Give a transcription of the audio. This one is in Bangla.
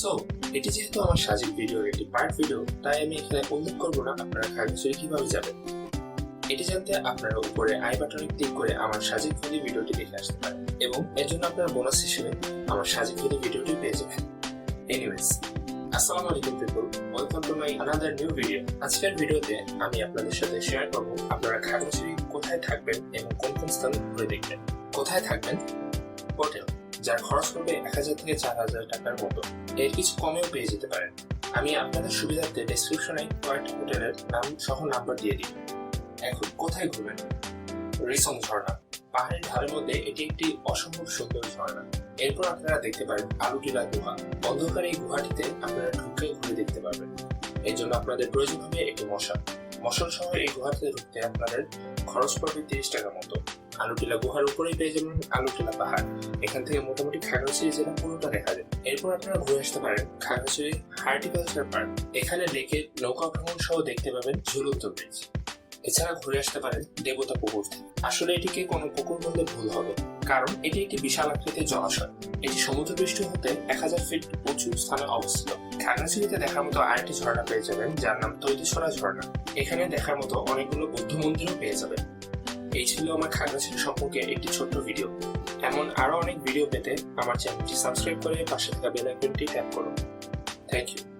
সো এটি যেহেতু আমার সাজিক ভিডিওর একটি পার্ট ভিডিও তাই আমি এখানে উল্লেখ করব না আপনারা খাগড়াছড়ি কীভাবে যাবেন। এটি জানতে আপনারা উপরে আই বাটনে ক্লিক করে আমার সাজিক ভ্যালি ভিডিওটি দেখে আসতে পারেন এবং এর জন্য আপনারা বোনাস হিসেবে আমার সাজিক ভ্যালি ভিডিওটি পেয়ে যাবেন। এনিওয়েজ আসসালামু আলাইকুম people welcome to my another new video আজকের ভিডিওতে আমি আপনাদের সাথে শেয়ার করব আপনারা খাগড়াছড়ি কোথায় থাকবেন এবং কোন কোন স্থান ঘুরে দেখবেন। কোথায় থাকবেন? হোটেল যার খরচ পড়বে এক হাজার থেকে চার হাজার টাকার মতো। এর কিছু কমেও পেয়ে যেতে পারেন। আমি আপনাদের সুবিধার্থে ডেসক্রিপশনে কয়েকটা হোটেলের নাম সহ নাম্বার দিয়ে দিই। এখন কোথায় ঘুরবেন? রিসং ঝর্ণা। পাহাড়ের ঢালের মধ্যে এটি একটি অসম্ভব সুন্দর ঝর্ণা। এরপর আপনারা দেখতে পারেন আলুটিলা গুহা। অন্ধকার এই গুহাটিতে আপনারা ঢুকে ঘুরে দেখতে পারবেন। এর জন্য আপনাদের প্রয়োজন হবে একটি মশা। মশাল সহ এই গুহাতে ঢুকতে আপনাদের খরচ পড়বে তিরিশ টাকা মতো। আলুটিলা গুহার উপরেই পেয়ে যাবেন আলুটিলা পাহাড়। এখান থেকে মোটামুটি খাগড়াছড়ি জেলা পুরোটা দেখা যায়, এরপর আপনারা ঘুরে আসতে পারেন খাগড়াছড়ি হার্টিকালচার পার্ক। এখানে লেকে নৌকা ভ্রমণ সহ দেখতে পাবেন ঝুলন্ত ব্রিজ। এছাড়া ঘুরে আসতে পারেন দেবতা পুকুর। আসলে এটিকে কোনো পুকুর বললে ভুল হবে, কারণ এটি একটি বিশাল আকৃতির জলাশয়। এটি সমুদ্রপৃষ্ঠ হতে এক হাজার ফিট উঁচু স্থানে অবস্থিত। খাগড়াছড়িতে দেখার মতো আরেকটি ঝর্ণা পেয়ে যাবেন, যার নাম তৈতিসরা ঝর্ণা। এখানে দেখার মতো অনেকগুলো বৌদ্ধ মন্দিরও পেয়ে যাবেন। এই ছিল আমার খাগড়াছড়ি সম্পর্কে একটি ছোট্ট ভিডিও। এমন আরও অনেক ভিডিও পেতে আমার চ্যানেলটি সাবস্ক্রাইব করে পাশে থাকা বেল আইকনটি ট্যাপ করুন। Thank you